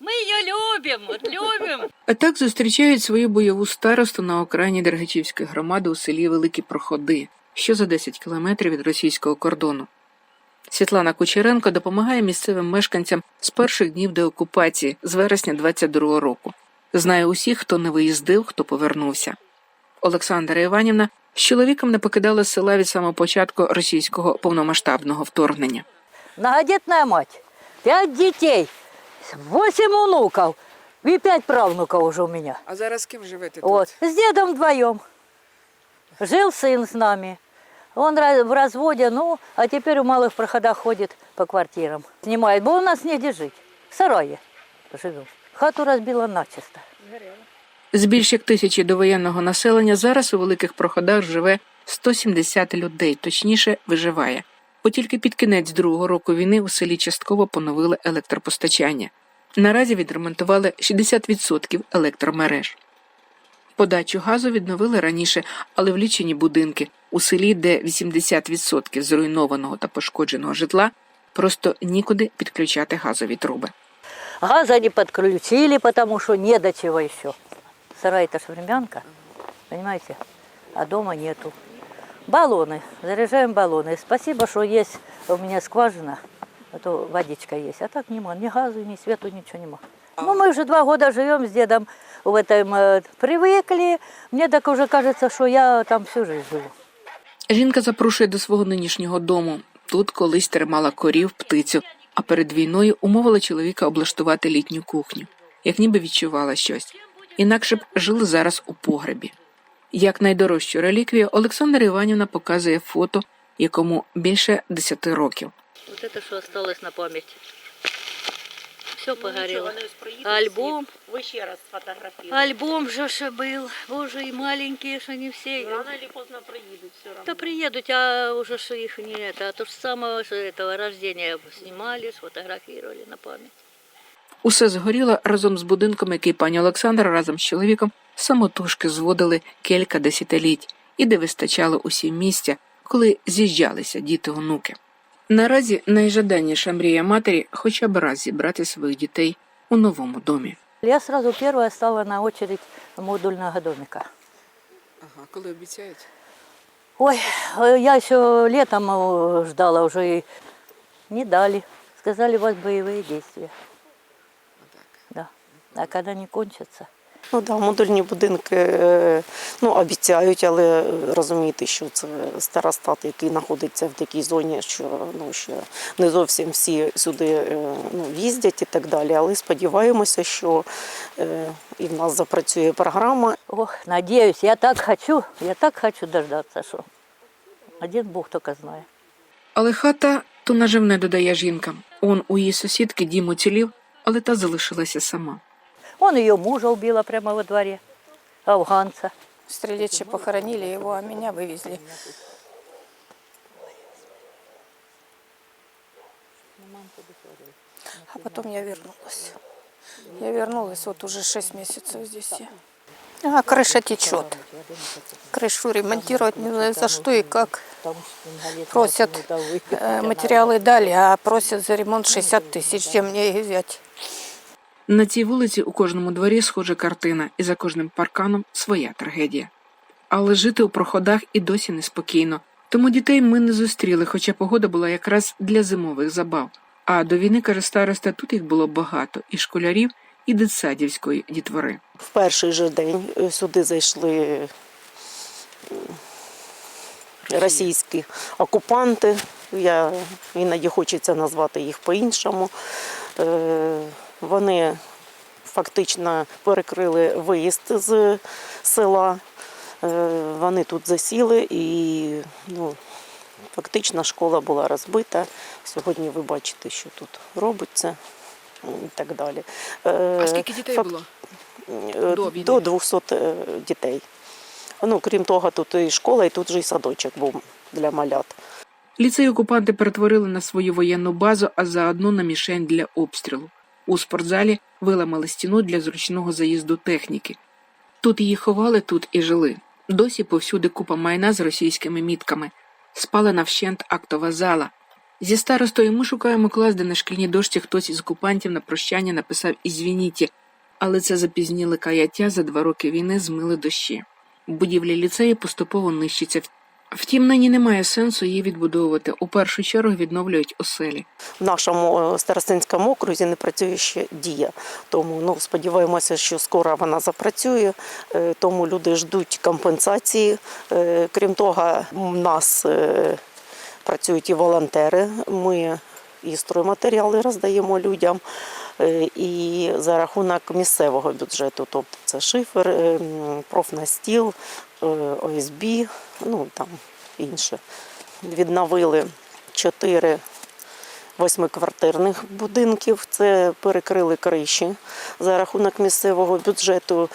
Мы ее любим, вот любим. А так зустрічають свою бойову старосту на окраїні Дергачівської громади у селі Великі Проходи, що за 10 кілометрів від російського кордону. Світлана Кучеренко допомагає місцевим мешканцям з перших днів деокупації з вересня 22-го року. Знає усіх, хто не виїздив, хто повернувся. Олександра Іванівна з чоловіком не покидала села від самого початку російського повномасштабного вторгнення. Многодетная мать. Пять детей, восемь внуков и пять правнуков уже у меня. А зараз з ким живете Вот. С дедом вдвоем. Жил сын с нами. Он в разводе, ну, а теперь в малых проходах ходит по квартирам. Снимает, бо у нас негде жить. В сарае живем. Хату разбила начисто. З більш як тисячі довоєнного населення зараз у великих проходах живе 170 людей, точніше виживає. Бо тільки під кінець другого року війни у селі частково поновили електропостачання. Наразі відремонтували 60% електромереж. Подачу газу відновили раніше, але в лічені будинки у селі, де 80% зруйнованого та пошкодженого житла, просто нікуди підключати газові труби. Газа не подключили, потому что не до чего еще. Сарай это ж времянка, понимаете? А дома нету. Баллоны, заряжаем баллоны. Спасибо, что есть у меня скважина, а то водичка есть. А так нема, ни газу, ни свету, ничего нема. Ну, мы уже два года живем с дедом в этом, э, привыкли. Мне так уже кажется, что я там всю жизнь живу. Жінка запрошує до свого нинішнього дому. Тут колись тримала корів, птицю, а перед війною умовила чоловіка облаштувати літню кухню, як ніби відчувала щось. Інакше б жили зараз у погребі. Як найдорожчу реліквію Олександра Іванівна показує фото, якому більше 10 років. Вот это что осталось на память. Все Ну, погорело. нічого, вони ось проїдуть Альбом. всі. Ви ще раз сфотографуєте. Альбом же ж был. Боже, и маленькие, что не все. Рано чи поздно приїдуть все одно. Да приедут, а уже что их не это, а то же самого что этого рождения снимали, сфотографировали на память. Усе згоріло разом з будинком, який пані Олександра разом з чоловіком самотужки зводили кілька десятиліть, і де вистачало усім місця, коли з'їжджалися діти-онуки. Наразі найжаданніша мрія матері хоча б раз зібрати своїх дітей у новому домі. Я сразу первая стала на очередь модульного домика. Ага, коли обіцяють? Ой, э, я еще летом э, ждала уже и не дали. Сказали, у вас боевые действия. Да. А когда не кончатся? Ну да, модульні будинки е, ну, обіцяють, але розумієте, що це старостат, який знаходиться в такій зоні, що ну що не зовсім всі сюди е, ну, їздять і так далі. Але сподіваємося, що е, і в нас запрацює програма, Ох, надеюсь, я так хочу, я так хочу дождаться, что один Бог только знает. Але хата то наживне додає жінка. Он у її сусідки дім уцілів, але та залишилася сама. Он ее мужа убила прямо во дворе, афганца. Стрелечи похоронили его, а меня вывезли. А потом я вернулась. Я вернулась, вот уже 6 месяцев здесь я. А, крыша течет. Крышу ремонтировать не знаю за что и как. Просят, э, материалы дали, а просят за ремонт 60 тысяч. Где мне их взять? На цій вулиці у кожному дворі схожа картина, і за кожним парканом своя трагедія. Але жити у проходах і досі неспокійно. Тому дітей ми не зустріли, хоча погода була якраз для зимових забав. А до війни, каже староста, тут їх було багато і школярів, і дитсадівської дітвори. В перший же день е, сюди зайшли е, російські окупанти. Я іноді хочеться назвати їх по-іншому. Е, Вони фактично перекрили виїзд з села. Е, Вони тут засіли і ну, фактично школа була розбита. Сьогодні ви бачите, що тут робиться і так далі. Е, фак- було? До? До 200 е, дітей. Ну, крім того, тут і школа, і тут же і садочок був для малят. Ліцей окупанти перетворили на свою воєнну базу, а заодно на мішень для обстрілу. У спортзалі виламали стіну для зручного заїзду техніки. Тут її ховали, тут і жили. Досі повсюди купа майна з російськими мітками. Спалена вщент актова зала. Зі старостою ми шукаємо клас, де на шкільній дошці хтось із окупантів на прощання написав «Ізвініті», але це запізніле каяття за два роки війни змили дощі. Будівлі ліцею поступово нищаться. Втім, нині немає сенсу її відбудовувати. У першу чергу відновлюють оселі. В нашому е, старостинському окрузі не працює ще дія. Тому ну, сподіваємося, що скоро вона запрацює. Е, Тому люди ждуть компенсації. Е, Крім того, в нас працюють і волонтери. Ми і стройматеріали роздаємо людям. Е, І за рахунок місцевого бюджету, тобто це шифер, е, профнастіл, е, ОСБ, ну там інше. Відновили чотири восьмиквартирних будинків. Це перекрили криші. За рахунок місцевого бюджету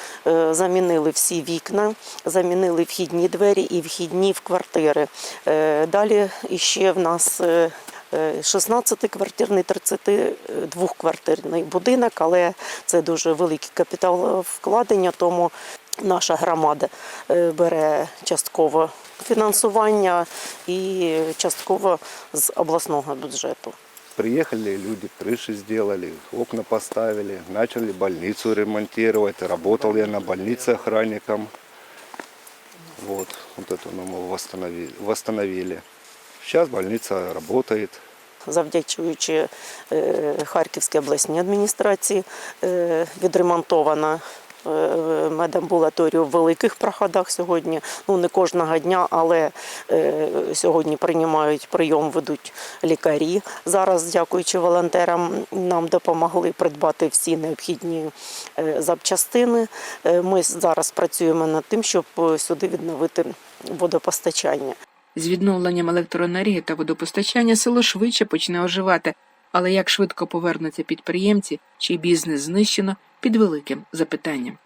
замінили всі вікна, замінили вхідні двері і вхідні в квартири. Далі іще в нас. е, е, 16-квартирний, 32-квартирний будинок, але це дуже великий капітал вкладення, тому наша громада е, бере частково фінансування і частково з обласного бюджету. Приехали люди, крыши сделали, окна поставили, начали больницу ремонтировать. Работал я на больнице охранником. Вот, вот это мы восстановили. восстановили. Сейчас больница работает. завдячуючи е, Харківській обласній адміністрації, е, відремонтована е, медамбулаторію в великих проходах сьогодні. Ну не кожного дня, але сьогодні приймають прийом, ведуть лікарі. Зараз, дякуючи волонтерам, нам допомогли придбати всі необхідні запчастини. Ми зараз працюємо над тим, щоб сюди відновити водопостачання. З відновленням електроенергії та водопостачання село швидше почне оживати, але як швидко повернуться підприємці, чий бізнес знищено, під великим запитанням.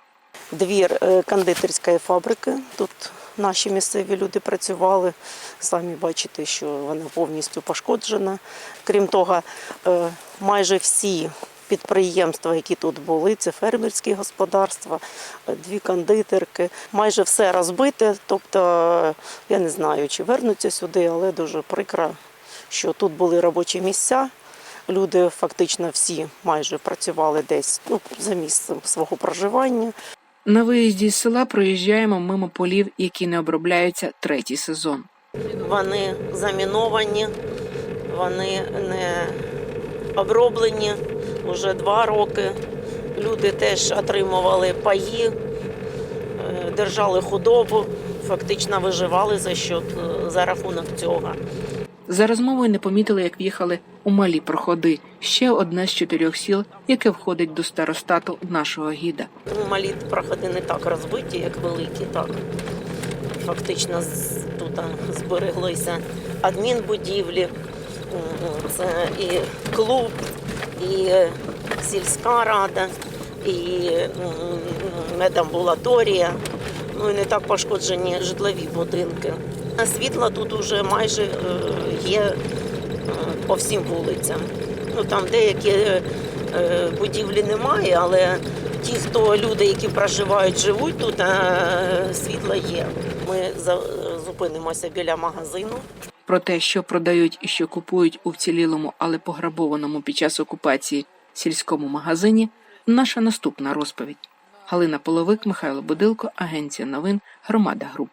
двір е, кондитерської фабрики. Тут наші місцеві люди працювали. Самі бачите, що вона повністю пошкоджена. Крім того, е, майже всі підприємства, які тут були, це фермерські господарства, дві кондитерки. Майже все розбите. Тобто, я не знаю, чи вернуться сюди, але дуже прикро, що тут були робочі місця. Люди фактично всі майже працювали десь ну, за місцем свого проживання. На виїзді з села проїжджаємо мимо полів, які не обробляються третій сезон. Вони заміновані, вони не оброблені вже два роки. Люди теж отримували паї, е, держали худобу, фактично виживали за счет, е, за рахунок цього. За розмовою не помітили, як в'їхали у малі проходи, ще одне з чотирьох сіл, яке входить до старостату нашого гіда. Ну, Малі проходи не так розбиті, як великі, так. Фактично тут збереглися адмінбудівлі, це і клуб, і е, сільська рада, і медамбулаторія. Ну і не так пошкоджені житлові будинки. Світла тут уже майже е, є е, по всім вулицям. Ну там деякі будівлі немає, але ті, хто люди, які проживають, живуть тут, світло є. Ми зупинимося біля магазину. Про те, що продають і що купують у вцілілому, але пограбованому під час окупації сільському магазині, наша наступна розповідь. Галина Половик, Михайло Будилко, Агенція новин, Громада Груп.